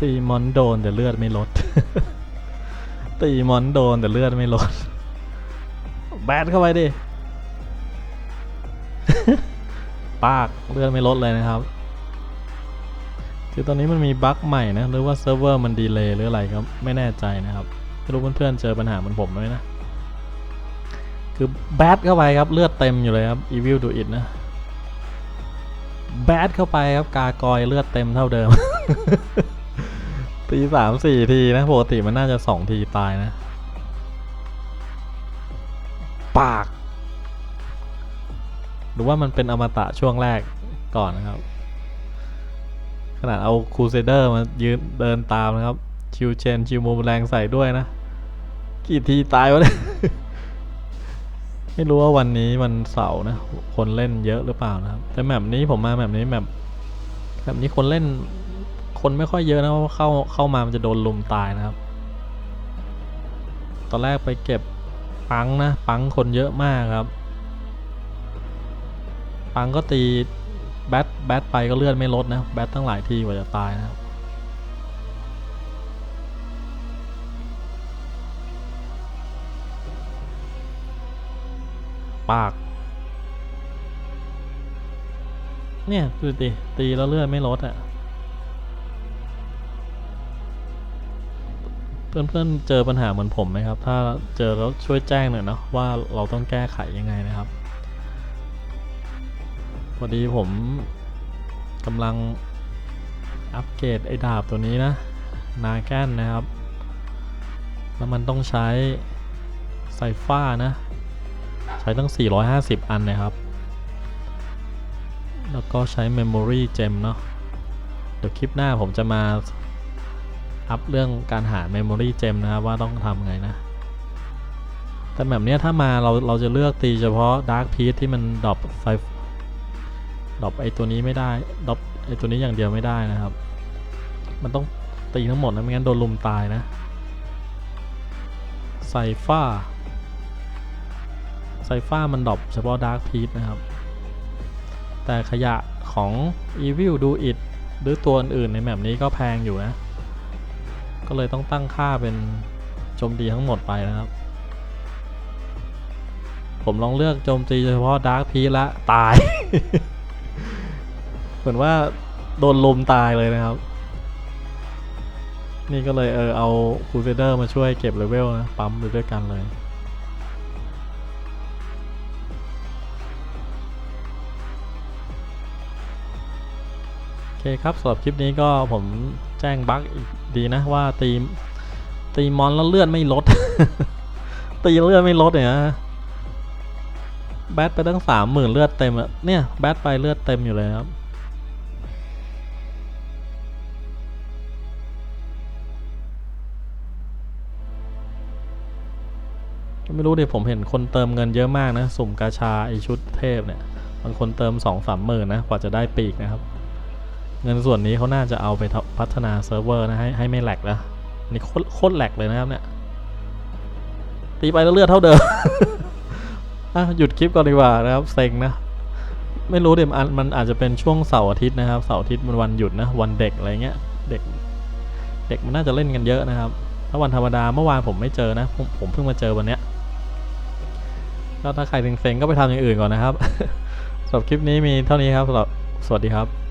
ตีมอนโดนแต่เลือดไม่ลด ตีมอนโดนแต่เลือดไม่ลด แบดเข้าไปดิ ปากเลือดไม่ลดเลยนะครับ คือตอนนี้มันมีบั๊กใหม่นะ หรือว่าเซิร์ฟเวอร์มันดีเลย์หรืออะไรครับ ไม่แน่ใจนะครับ ไม่รู้เพื่อนๆเจอปัญหาเหมือนผมไหมนะ คือแบดเข้าไปครับ เลือดเต็มอยู่เลยครับ Evil Do It นะแบดเข้าไปครับ กากอยเลือดเต็มเท่าเดิม ตีสามสี่ทีนะปกติมันน่าจะสองทีตายนะ ปาก หรือว่ามันเป็นอมตะช่วงแรกก่อนนะครับ ขนาดเอาคูเซเดอร์มายืนเดินตามนะครับ ชิวเชน ชิวมูมแรงใส่ด้วยนะ กี่ทีตายวะเนี่ย ไม่รู้ว่าวันนี้วันเสาร์นะ คนเล่นเยอะหรือเปล่านะครับ แต่แบบนี้ผมมาแบบนี้แบบแบบนี้คนเล่น คนไม่ค่อยเยอะนะเพราะเข้าเข้ามามันจะโดนลุมตายนะครับ ตอนแรกไปเก็บปังนะปังคนเยอะมากครับ ปังก็ตีแบทแบทไปก็เลือดไม่ลดนะแบทตั้งหลายทีกว่าจะตายนะครับปาก เนี่ยดูดิตีแล้วเลือดไม่ลดอะ่ะ เพื่อนๆเจอปัญหาเหมือนผมไหมครับ ถ้าเจอแล้วช่วยแจ้งหน่อยเนาะว่าเราต้องแก้ไขยังไงนะครับพอดีผมกำลังอัปเกรดไอ้ดาบตัวนี้นะนาแกนนะครับ แล้วมันต้องใช้ไซฟ้านะ ใช้ตั้ง 450 อันนะครับ แล้วก็ใช้ Memory Gem เนาะเดี๋ยวคลิปหน้าผมจะมา อัพเรื่องการหา Memory Gem นะครับว่าต้องทำไงนะ แต่แบบนี้ถ้ามาเราเราจะเลือกตีเฉพาะ Dark Piece ที่มันดรอปไฟดรอปไอตัวนี้ไม่ได้ดรอปไอตัวนี้อย่างเดียวไม่ได้นะครับ มันต้องตีทั้งหมดนะไม่งั้นโดนลุมตายนะไซฟ้าไซฟ้ามันดรอปเฉพาะ Dark Piece นะครับ แต่ขยะของ Evil Do It หรือตัวอื่นๆในแบบนี้ก็แพงอยู่นะ ก็เลยต้องตั้งค่าเป็นโจมตีทั้งหมดไปนะครับ ผมลองเลือกโจมตีเฉพาะ Dark Piece ละตาย เหมือนว่าโดนลมตายเลยนะครับ นี่ก็เลยเออเอาคูเซเดอร์มาช่วยเก็บเลเวลนะ ปั๊มไปด้วยกันเลยโอเคครับสำหรับคลิปนี้ก็ผม แจ้งบั๊กอีกดีนะว่าตีตีมอนแล้วเลือดไม่ลด ตีเลือดไม่ลดเนี่ยแบทไปตั้งสามหมื่นเลือดเต็มอะเนี่ยแบทไปเลือดเต็มอยู่เลยครับไม่รู้ดิผมเห็นคนเติมเงินเยอะมากนะ สุ่มกาชาไอชุดเทพเนี่ย บางคนเติมสองสามหมื่นนะ กว่าจะได้ปีกนะครับ เงินส่วนนี้เขาน่าจะเอาไปพัฒนาเซิร์ฟเวอร์นะให้ให้ไม่แหลกนะนี่โคตรแหลกเลยนะครับเนี่ยตีไปแล้วเลือดเท่าเดิมอะหยุดคลิปก่อนดีกว่านะครับเซ็งนะไม่รู้เดี๋ยวมันอาจจะเป็นช่วงเสาร์อาทิตย์นะครับเสาร์อาทิตย์มันวันหยุดนะวันเด็กอะไรเงี้ยเด็กเด็กมันน่าจะเล่นกันเยอะนะครับ ถ้าวันธรรมดาเมื่อวานผมไม่เจอนะผมผมเพิ่งมาเจอวันเนี้ยแล้วถ้าใครเซ็งๆก็ไปทำอย่างอื่นก่อนนะครับสำหรับคลิปนี้มีเท่านี้ครับสำหรับสวัสดีครับ